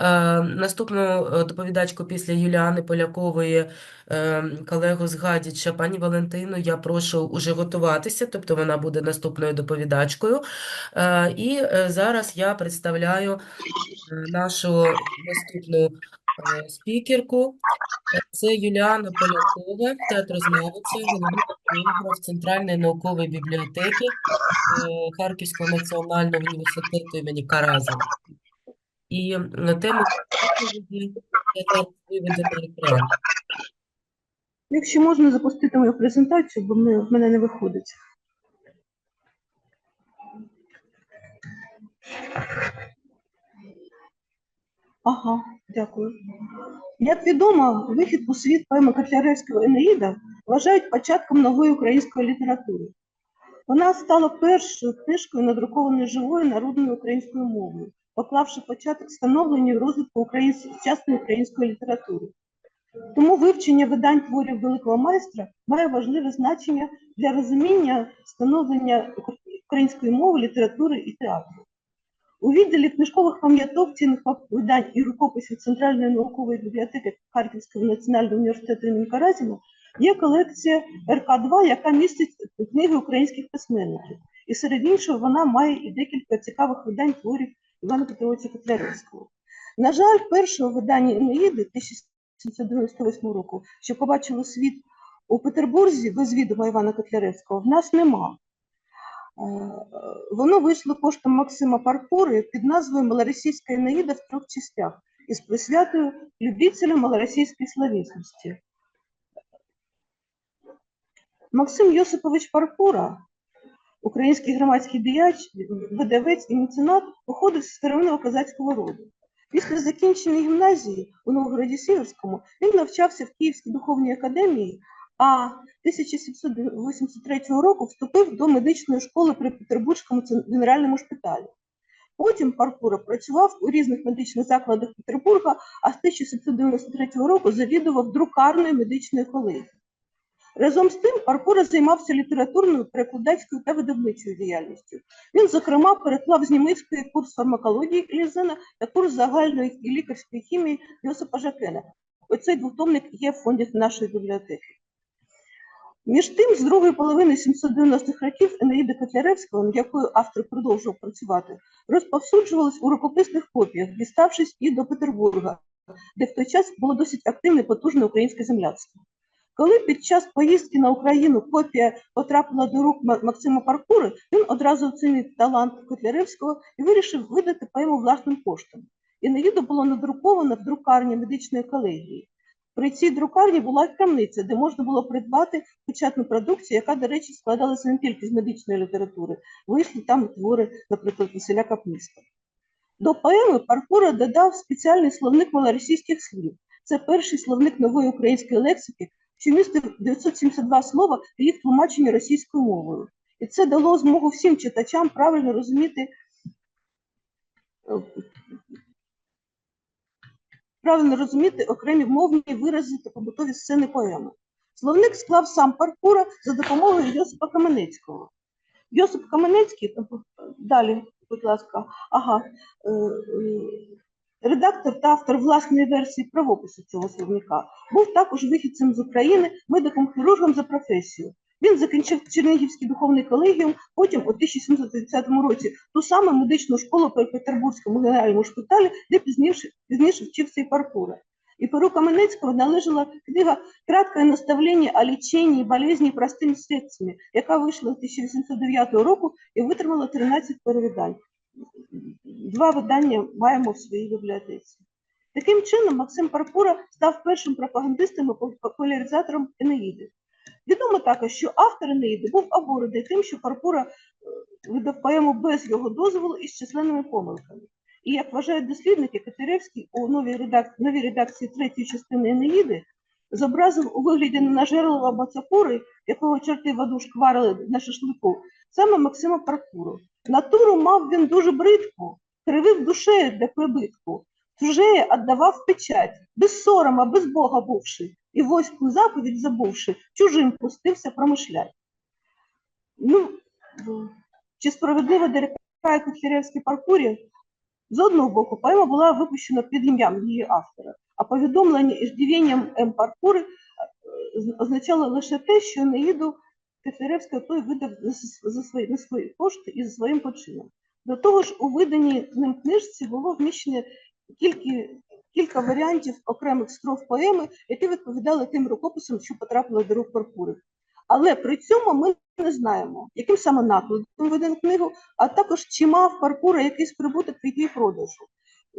Е, Наступну е, доповідачку після Юліани Полякової, е, колегу з Гадіча, пані Валентину, я прошу уже готуватися, тобто вона буде наступною доповідачкою. І зараз я представляю нашу наступну спікерку. Це Юліана Полякова, театрознавиця, головний фотограф Центральної наукової бібліотеки Харківського національного університету імені Каразіна. І на тему виведу на екран. Якщо можна запустити мою презентацію, бо в мене не виходить. Ага, дякую. Як відомо, вихід у світ поеми Котляревського Енеїда вважають початком нової української літератури. Вона стала першою книжкою, надрукованою живою народною українською мовою, поклавши початок становленню розвитку українсь- сучасної української літератури. Тому вивчення видань творів великого майстра має важливе значення для розуміння становлення української мови, літератури і театру. У відділі книжкових пам'яток цінних видань і рукописів Центральної наукової бібліотеки Харківського національного університету імені Каразіна є колекція РК-2, яка містить книги українських письменників. І серед іншого вона має і декілька цікавих видань творів Івана Петровича Котляревського. На жаль, першого видання Енеїди 1798 року, що побачило світ у Петербурзі без відома Івана Котляревського, в нас нема. Е, Воно вийшло коштом Максима Парпури під назвою Малоросійська Енеїда в трьох частях із присвятою любителям малоросійської словесності. Максим Йосипович Парпура, український громадський діяч, видавець і меценат, походив з старовинного козацького роду. Після закінчення гімназії у Новгороді Сіверському він навчався в Київській духовній академії, а 1783 року вступив до медичної школи при Петербурзькому генеральному шпиталі. Потім Парпура працював у різних медичних закладах Петербурга, а з 1793 року завідував друкарною медичної колегії. Разом з тим Парпура займався літературною, перекладацькою та видавничою діяльністю. Він, зокрема, переклав з німецької курс фармакології Лізена та курс загальної і лікарської хімії Йосипа Жакена. Оцей двотомник є в фонді нашої бібліотеки. Між тим, з другої половини 790-х років Енеїда Котляревського, над якою автор продовжував працювати, розповсюджувалась у рукописних копіях, діставшись і до Петербурга, де в той час було досить активне потужне українське земляцтво. Коли під час поїздки на Україну копія потрапила до рук Максима Паркури, він одразу оцінив талант Котляревського і вирішив видати поему власним коштом. Енеїду було надруковано в друкарні медичної колегії. При цій друкарні була крамниця, де можна було придбати печатну продукцію, яка, до речі, складалася не тільки з медичної літератури. Вийшли там твори, наприклад, Василя Капніста. До поеми Паркура додав спеціальний словник малоросійських слів. Це перший словник нової української лексики, що містив 972 слова їх тлумачення російською мовою. І це дало змогу всім читачам правильно розуміти е, правильно розуміти окремі мовні вирази та побутові сцени поеми. Словник склав сам Паркура за допомогою Йосипа Каменецького. Йосип Каменецький, е, далі, будь ласка, ага, е, редактор та автор власної версії правопису цього словника, був також вихідцем з України, медиком-хірургом за професією. Він закінчив Чернігівський духовний колегіум, потім у 1730 році ту саму медичну школу при Петербурзькому генеральному шпиталі, де пізніше, пізніше вчився і Паркура. І перу Каменецького належала книга «Краткое наставление о лечении болезней простыми средствами», яка вийшла 1809 року і витримала 13 перевидань. Два видання маємо в своїй бібліотеці. Таким чином, Максим Парпура став першим пропагандистом і популяризатором Енеїди. Відомо також, що автор Енеїди був обурений тим, що Парпура е, видав поему без його дозволу і з численними помилками. І як вважають дослідники, Катеревський у новій редакції, новій редакції третьої частини Енеїди зобразив у вигляді ненажерлива Мацапури, якого чорти в аду шкварили на шашлику, саме Максима Паркуру. Натуру мав він дуже бридку, кривив душею для прибитку, чужеє віддавав печать, без сорома, без Бога бувши, і воську заповідь забувши, чужим пустився промишлять. Ну, чи справедливо дорікає Котляревський Паркурі, З одного боку, поема була випущена під ім'ям її автора, а повідомлення із дівінням М. Паркури е, означало лише те, що Неїду Котляревська той видав за, свої, на свої кошти і за своїм почином. До того ж, у виданій ним книжці було вміщено кілька, кілька варіантів окремих строф поеми, які відповідали тим рукописам, що потрапили до рук Паркури. Але при цьому ми не знаємо, яким саме накладом видано книгу, а також чи мав Паркура якийсь прибуток від її продажу.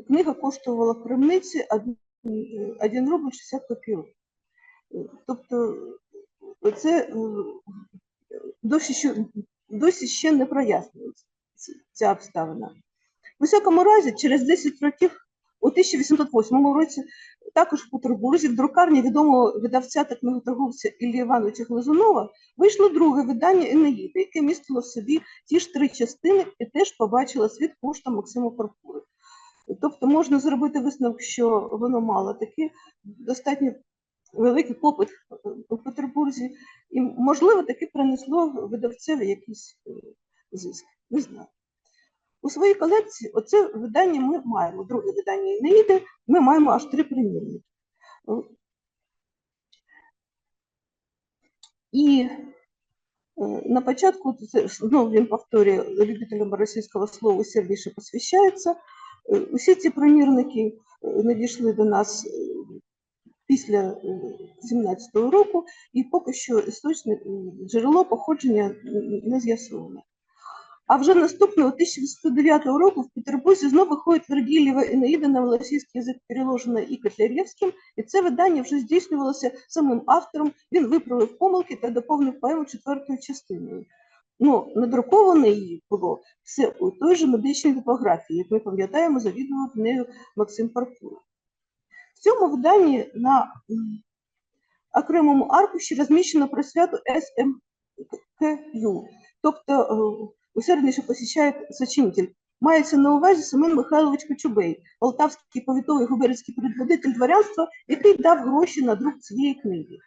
Книга коштувала в крамниці 1 рубль 60 копійок. Тобто це досі ще, досі ще не прояснюється ця обставина. У всякому разі, через 10 років, у 1808 році, також в Петербурзі, в друкарні відомого видавця та книготорговця Іллі Івановича Глазунова вийшло друге видання Енеїди, яке містило в собі ті ж три частини і теж побачило світ коштом Максима Паркури. Тобто можна зробити висновок, що воно мало такий достатньо великий попит у Петербурзі, і, можливо, таки принесло видавцеві якийсь е, зиск. Не знаю. У своїй колекції оце видання ми маємо, друге видання Енеїди, ми маємо аж три примірники. Е, І е, на початку, це знову він повторює, любителям російського слова сердіше посвящається. Е, Усі ці примірники е, надійшли до нас е, після 17-го року, і поки що істочне е, джерело походження не з'ясоване. А вже наступного 1809 року в Петербурзі знову виходить Вергілєва Енеїда на російський язик, переложена і Котляревським, і це видання вже здійснювалося самим автором. Він виправив помилки та доповнив поему четвертою частиною. Ну, надруковане її було все у той же медичній типографії, як ми пам'ятаємо, завідував нею Максим Паркур. В цьому виданні на м, окремому аркуші розміщено про свято СМКЮ, тобто е, усердніше посічає сочинитель. Мається на увазі Семен Михайлович Кочубей, полтавський повітовий губернський предводитель дворянства, який дав гроші на друк цієї книги.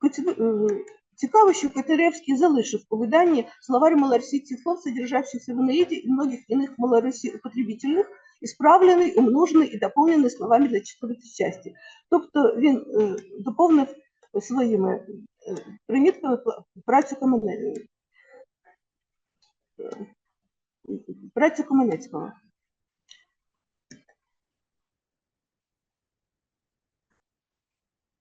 Коцю- е, Цікаво, що Котляревський залишив у виданні словарь малоросійских слов, содержащихся в Энеиде и многих иных малоросі употребительных, исправлений, умножений і доповнений словами для четвертої часті. Тобто він е, доповнив своїми е, примітками працю Каменецького. Працю Каменецького.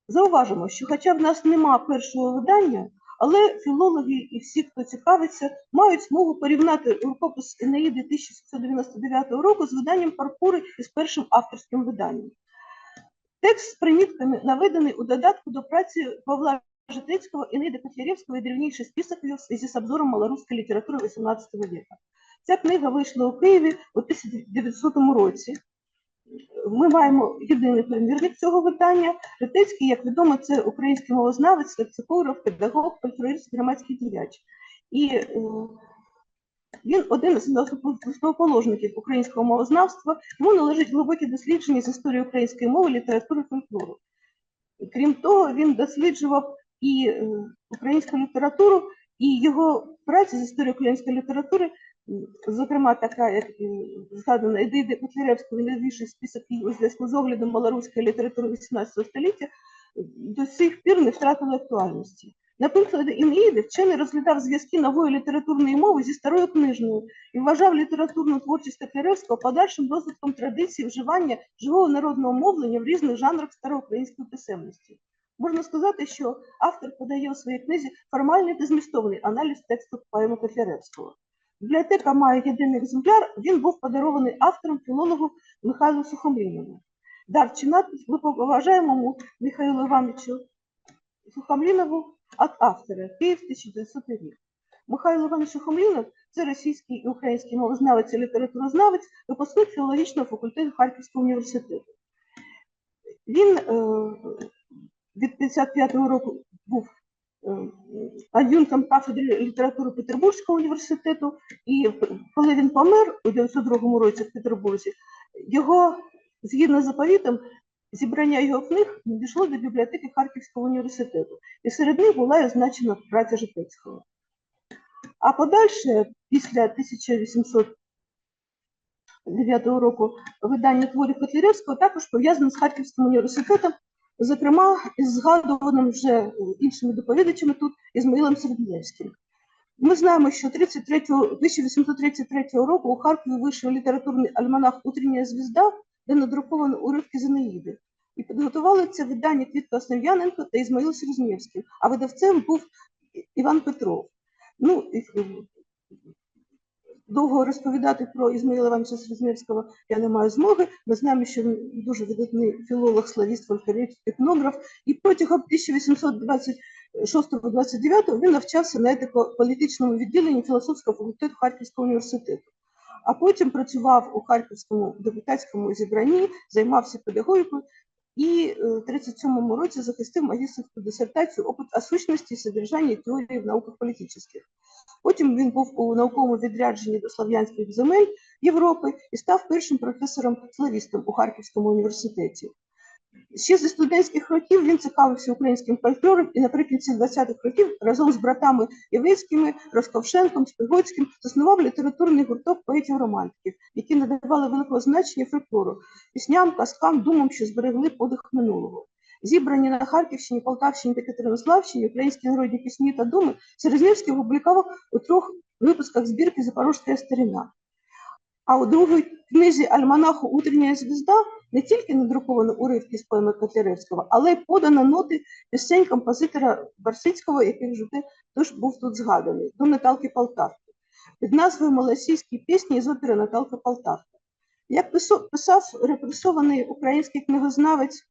Зауважимо, що хоча в нас нема першого видання, але філологи і всі, хто цікавиться, мають змогу порівняти рукопис Енеїди 1799 року з виданням Паркури із першим авторським виданням. Текст з примітками наведений у додатку до праці Павла Житецького Енеїда Котляревського і древніший список його в связі з обзором малоруської літератури XVIII века. Ця книга вийшла у Києві у 1900 році. Ми маємо єдиний примірник цього видання. Житецький, як відомо, це український мовознавець, лексикограф, педагог, фольклорист, громадський діяч. І е, він один з основоположників українського мовознавства. Йому належить глибокі дослідження з історії української мови, літератури, фольклору. Крім того, він досліджував і е, українську літературу, і його праця з історії української літератури Зокрема, така, як е, згадана Едиди Котляревського, він найбільший список у зв'язку з оглядом малоруської літератури XVIII століття, до сих пір не втратили актуальності. Наприклад, Інеїди вчений розглядав зв'язки нової літературної мови зі старою книжною і вважав літературну творчість Котляревського подальшим розвитком традиції вживання живого народного мовлення в різних жанрах староукраїнської писемності. Можна сказати, що автор подає у своїй книзі формальний та змістовний аналіз тексту поеми Котляревського. Бібліотека має єдиний екземпляр, він був подарований автором філологу Михайлу Сухомлінову. Дар чи надпис ми поважаємому Михайлу Івановичу Сухомлінову від автора Київ 1900 рік. Михайло Іванович Сухомлінов – це російський і український мовознавець і літературознавець, випускник філологічного факультету Харківського університету. Він е, від 55-го року був ад'юнктом кафедри літератури Петербурзького університету, і коли він помер у 902 році в Петербурзі, його, згідно з заповітом, зібрання його книг надійшло до бібліотеки Харківського університету, і серед них була і означена праця Житецького. А подальше, після 1800 2009 року видання творів Котляревського також пов'язане з Харківським університетом, зокрема із згадуваним вже іншими доповідачами тут Ізмаїлом Середнєвським. Ми знаємо, що 33, 1833 року у Харкові вийшов літературний альманах «Утрення звізда», де надруковано уривки з Енеїди. І підготували це видання Квітка Основ'яненко та Ізмаїл Серезнєвський, а видавцем був Іван Петров. Ну, довго розповідати про Ізмаїла Івановича Серезнєвського я не маю змоги. Ми знаємо, що він дуже видатний філолог, славіст, фольклорист, етнограф, і протягом 1826-29 він навчався на етико-політичному відділенні філософського факультету Харківського університету. А потім працював у Харківському депутатському зібранні, займався педагогікою і е, в 37-му році захистив магістерську дисертацію «Опит о сущності і содержанні теорії в науках політичних». Потім він був у науковому відрядженні до Слов'янських земель Європи і став першим професором-славістом у Харківському університеті. Ще зі студентських років він цікавився українським фольклором і наприкінці 20-х років разом з братами Євицькими, Росковшенком, Спигоцьким заснував літературний гурток поетів-романтиків, які надавали великого значення фольклору, пісням, казкам, думам, що зберегли подих минулого. Зібрані на Харківщині, Полтавщині та Катеринославщині українські народні пісні та думи Серезнівський опублікував у трьох випусках збірки Запорожська старина. А у другій книзі Альманаху Утрення звізда не тільки надруковано уривки з поеми Котляревського, але й подано ноти пісень композитора Барсицького, який вже те- теж був тут згаданий, до Наталки Полтавки, під назвою Малосійські пісні із опери Наталка Полтавка. Як писав репресований український книгознавець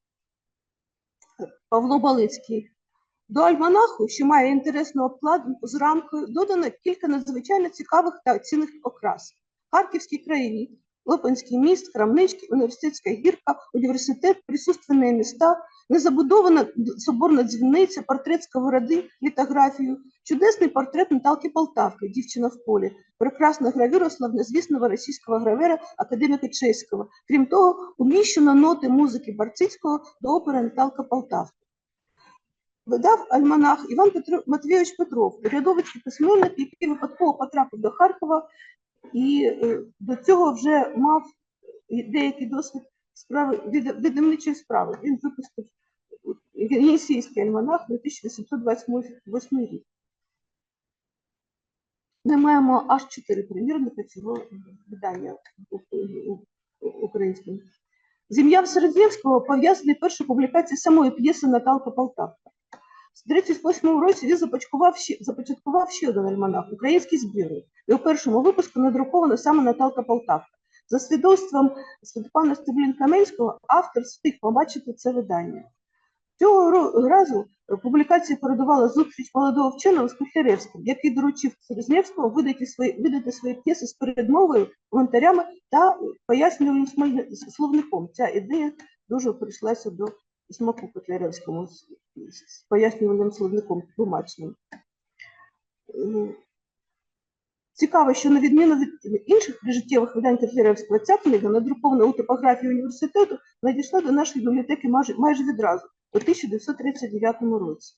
Павло Балицький, до альманаху, що має інтересну обкладинку з рамкою, додано кілька надзвичайно цікавих та цінних окрас. Харківський краєвід, Лопанський міст, Крамнички, університетська гірка, університет, присутственні міста, незабудована соборна дзвіниця, портрет сковороди, літографію, чудесний портрет Наталки Полтавки, дівчина в полі, прекрасна гравюра славнозвісного російського гравера академіка Чеського. Крім того, уміщено ноти музики Барцицького до опери Наталка Полтавка. Видав альманах Іван Петро, Матвійович Петров, урядовицький письменник, який випадково потрапив до Харкова і е, до цього вже мав деякий досвід справи видавничої справи. Він випустив Єнісійський альманах 1828 рік. Ми маємо аж чотири примірника цього видання українського. З ім'ям Середнєвського пов'язані перші публікації самої п'єси Наталка Полтавка. В 38 році він започаткував ще, започаткував ще один альманах український збірник. І у першому випуску надрукована саме Наталка Полтавка. За свідоцтвом Святопана Стеблін-Каменського, автор встиг побачити це видання. Цього разу публікації передувала зустріч молодого вченого з Котляревським, який доручив Серезнєвському видати свої, видати свої п'єси з передмовою, коментарями та пояснювальним словником. Ця ідея дуже прийшлася до смаку Котляревському з, пояснювальним словником тлумачним. Е, Цікаво, що на відміну від інших прижиттєвих видань Котляревського, ця книга, надрукована у типографії університету, надійшла до нашої бібліотеки майже, майже відразу, у 1939 році.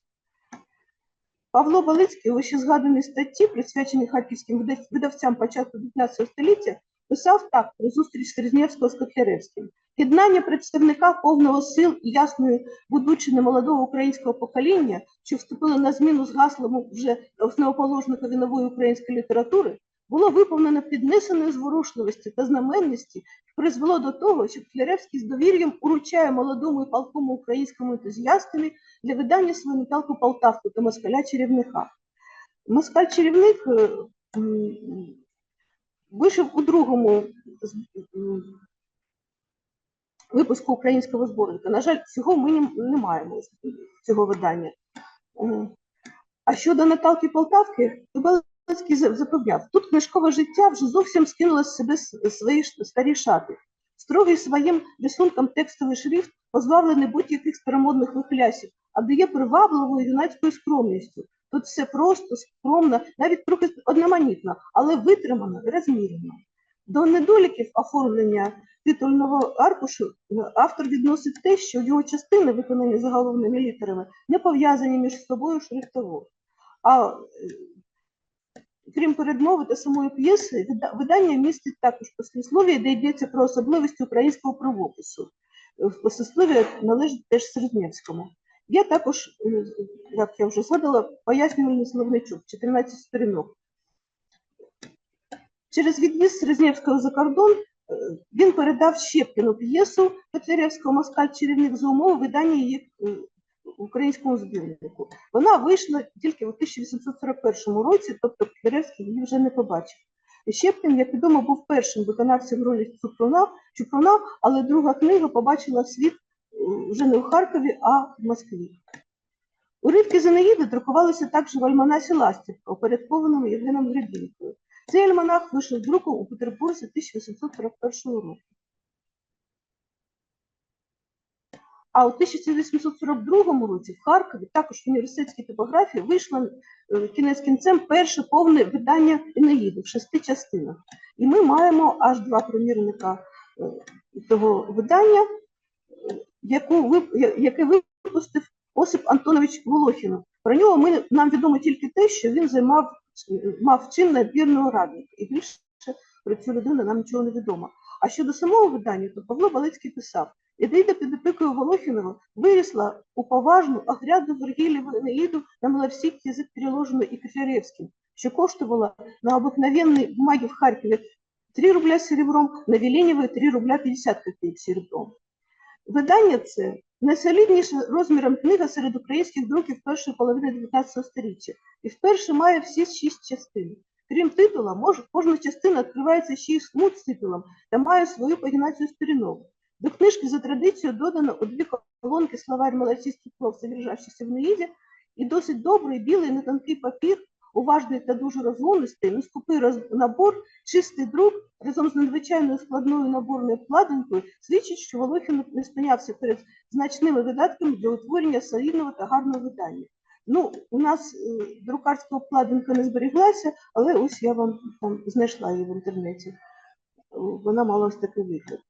Павло Балицький у вищезгаданій статті, присвяченій харківським видавцям початку 19 століття, писав так про зустріч Серезнєвського з Котляревським. Єднання представника повного сил і ясної будучини молодого українського покоління, що вступили на зміну з гаслом вже основоположника нової української літератури, було виповнено піднесеної зворушливості та знаменності, призвело до того, що Котляревський з довір'ям уручає молодому і палкому українському ентузіастові для видання свою Наталку Полтавку та москаля-чарівника. Москаль-чарівник е, м, вийшов у другому випуску українського зборника. На жаль, цього ми не- маємо цього видання. Е, А щодо Наталки Полтавки, то Балицький запевняв, тут книжкове життя вже зовсім скинуло з себе свої старі шати. Строгий своїм рисунком текстовий шрифт позбавлений будь-яких старомодних вихилясів, а дає привабливою юнацькою скромністю. Тут все просто, скромно, навіть трохи одноманітно, але витримано розмірено. До недоліків оформлення титульного аркушу е, автор відносить те, що його частини, виконані заголовними літерами, не пов'язані між собою шрифтово. А е, Крім передмови та самої п'єси, видання містить також посліслов'я, де йдеться про особливості українського правопису. Е, В посліслов'я належить теж Середнєвському. Є також, е, як я вже згадала, пояснювальний словничок, 14 сторінок. Через від'їзд Серезнєвського за кордон е, він передав Щепкіну п'єсу Котляревського «Москаль чарівник» за умови видання її е, в українському збірнику. Вона вийшла тільки у 1841 році, тобто Котляревський її вже не побачив. Щепкін, як відомо, був першим виконавцем ролі Чупруна, Чупруна, але друга книга побачила світ вже не у Харкові, а в Москві. Уривки з Енеїди друкувалися також в альманасі Ластівка, упорядкованому Євгеном Гребінкою. Цей альманах вийшов друком у Петербурзі 1841 року. А у 1842 році в Харкові, також в університетській типографії, вийшло е, кінець кінцем перше повне видання Енеїди в шести частинах. І ми маємо аж два примірника е, цього видання, е, яку яке випустив Осип Антонович Волохінов. Про нього ми, нам відомо тільки те, що він займав, мав чин надбірного радника. І більше про цю людину нам нічого не відомо. А щодо самого видання, то Павло Балицький писав, Ідеїда під опікою Волохінова вирісла у поважну, огрядну Вергілєву Енеїду на малоросійський язик переложену і Котляревським, що коштувала на обыкновенной бумаге в Харкові 3 рубля серебром, на Веленєвої 3 рубля 50 копійок серебром. Видання це найсолідніша розміром книга серед українських друків першої половини 19 століття і вперше має всі шість частин. Крім титула, мож, кожна частина відкривається ще й смут з титулом та має свою пагінацію сторінок. До книжки за традицією додано у дві колонки словарь малоросійських слов, содержащихся в Неїді, і досить добрий білий нетонкий папір, уважний та дуже розгонистий, нескупий роз... набор, чистий друк разом з надзвичайною складною наборною вкладинкою свідчить, що Волохін не спинявся перед значними видатками для утворення солідного та гарного видання. Ну, у нас е, друкарська обкладинка не зберіглася, але ось я вам там знайшла її в інтернеті. Вона мала ось такий вигляд.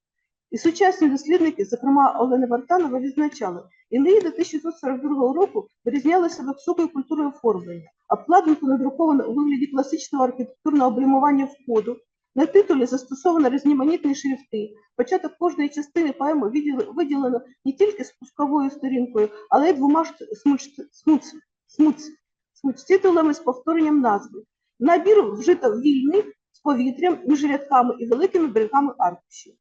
І сучасні дослідники, зокрема Олена Вартанова, відзначали, Інеїда 1942 року вирізнялася високою культурою оформлення. Обкладинку надруковано у вигляді класичного архітектурного облямування входу. На титулі застосовано різноманітні шрифти. Початок кожної частини поеми виділено не тільки спусковою сторінкою, але й двома ш- смуц, смуц, смуц титулами з повторенням назви. Набір вжито вільний з повітрям між рядками і великими берегами аркушів.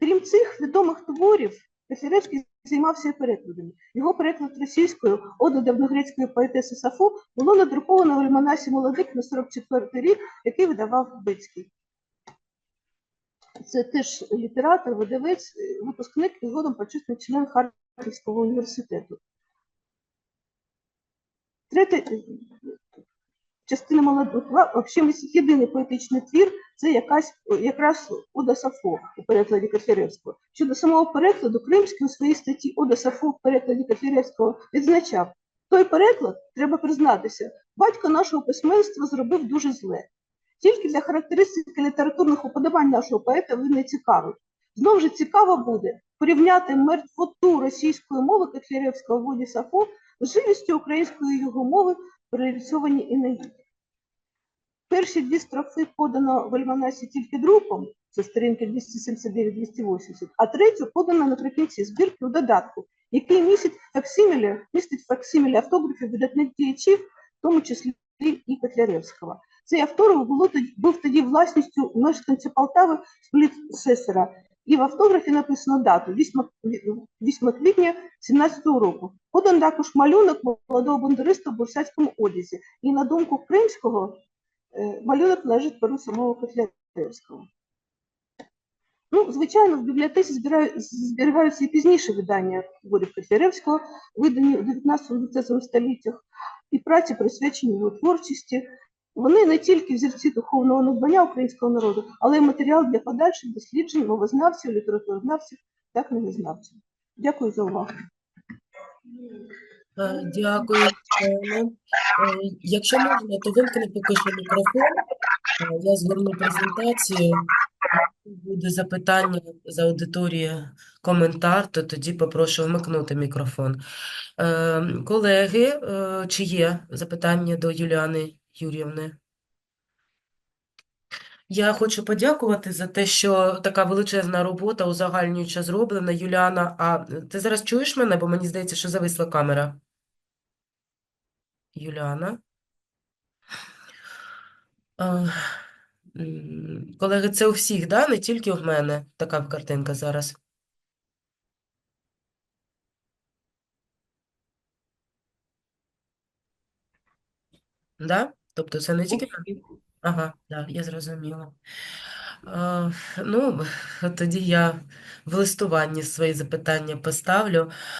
Крім цих відомих творів, Котляревський займався перекладами. Його переклад російською оду давньогрецької поетеси Сафо було надруковано в альманасі «Молодик» на 44-й рік, який видавав Бицький. Це теж літератор, видавець, випускник і згодом почесний член Харківського університету. Третя е, частина молодого, взагалі єдиний поетичний твір це якась якраз Ода Сафо у перекладі Котляревського. Щодо самого перекладу, Кримський у своїй статті Ода Сафо в перекладі Котляревського відзначав, той переклад, треба признатися, батько нашого письменства зробив дуже зле. Тільки для характеристики літературних уподобань нашого поета він не цікавий. Знову ж цікаво буде порівняти мертвоту російської мови Котляревського в Сафо з живістю української його мови реалізованій Інеїді. Перші дві строфи подано в альманасі тільки друком, це сторінки 279-280, а третю подано наприкінці збірки у додатку, який містить факсимілі, містить факсимілі автографів видатних діячів, в тому числі і Котляревського. Цей автограф було був тоді власністю мешканця Полтави Спліт-Сесера, і в автографі написано дату 8, 8 квітня 17-го року. Подан також малюнок молодого бандериста в бурсацькому одязі. І на думку Кримського, малюнок належить перу самого Котляревського. Ну, звичайно, в бібліотеці зберігаються і пізніші видання творів Котляревського, видані у 19-20 століттях, і праці присвячені його творчості. Вони не тільки взірці духовного надбання українського народу, але й матеріал для подальших досліджень мовознавців, літературознавців та книгознавців. Дякую за увагу. Е, Дякую. Е, Якщо можна, то вимкни поки мікрофон. Е, Я згорну презентацію. Якщо буде запитання з аудиторії, коментар, то тоді попрошу вмикнути мікрофон. Колеги, чи є запитання до Юліани Юріївни? Я хочу подякувати за те, що така величезна робота узагальнююча зроблена. Юліана, а ти зараз чуєш мене, бо мені здається, що зависла камера. Юліана. Колеги, це у всіх, да? Не тільки в мене така картинка зараз. Да? Тобто це не тільки. Ага, да, я зрозуміла. А, ну, тоді я в листуванні свої запитання поставлю.